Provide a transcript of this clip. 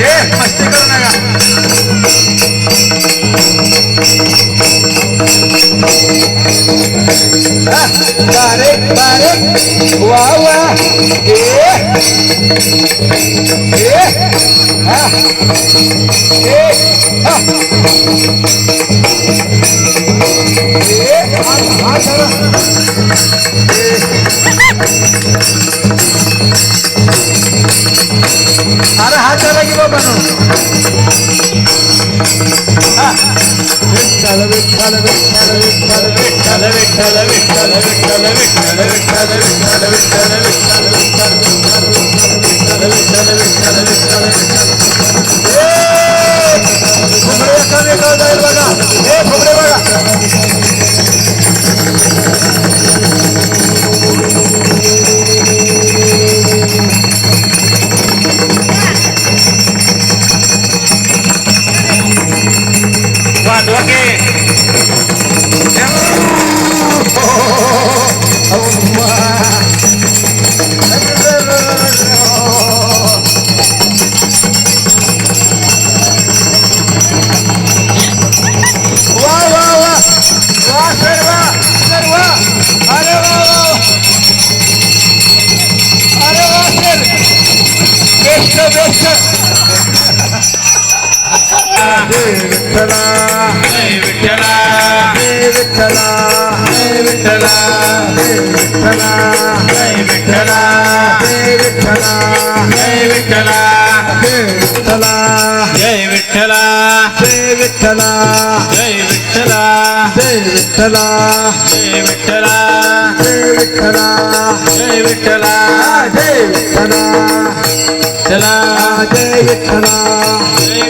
ए मस्ती करू नका हा, बारीक बारीक वा वा ए ए हा ए हा ए हा हा जरा अरे हा चला की बाबा नो. विठ्ठल विठ्ठल विठ्ठल विठ्ठल विठ्ठल विठ्ठल विठ्ठल विठ्ठल विठ्ठल विठ्ठल विठ्ठल विठ्ठल विठ्ठल विठ्ठल वाजवा वा वा वा वा सर वा अरे वा वा. अरे वा सर बेस्ट बेस्ट विठ्ठला जय विठ्ठला विठ्ठला विठ्ठला विठ्ठला जय विठ्ठला विठ्ठला जय विठ्ठला विठ्ठला जय विठ्ठला जय विठ्ठला जय विठ्ठला जय विठ्ठला जय विठ्ठला जय विठ्ठला जय विठ्ठला जय विठ्ठला चला जय विठ्ठला जय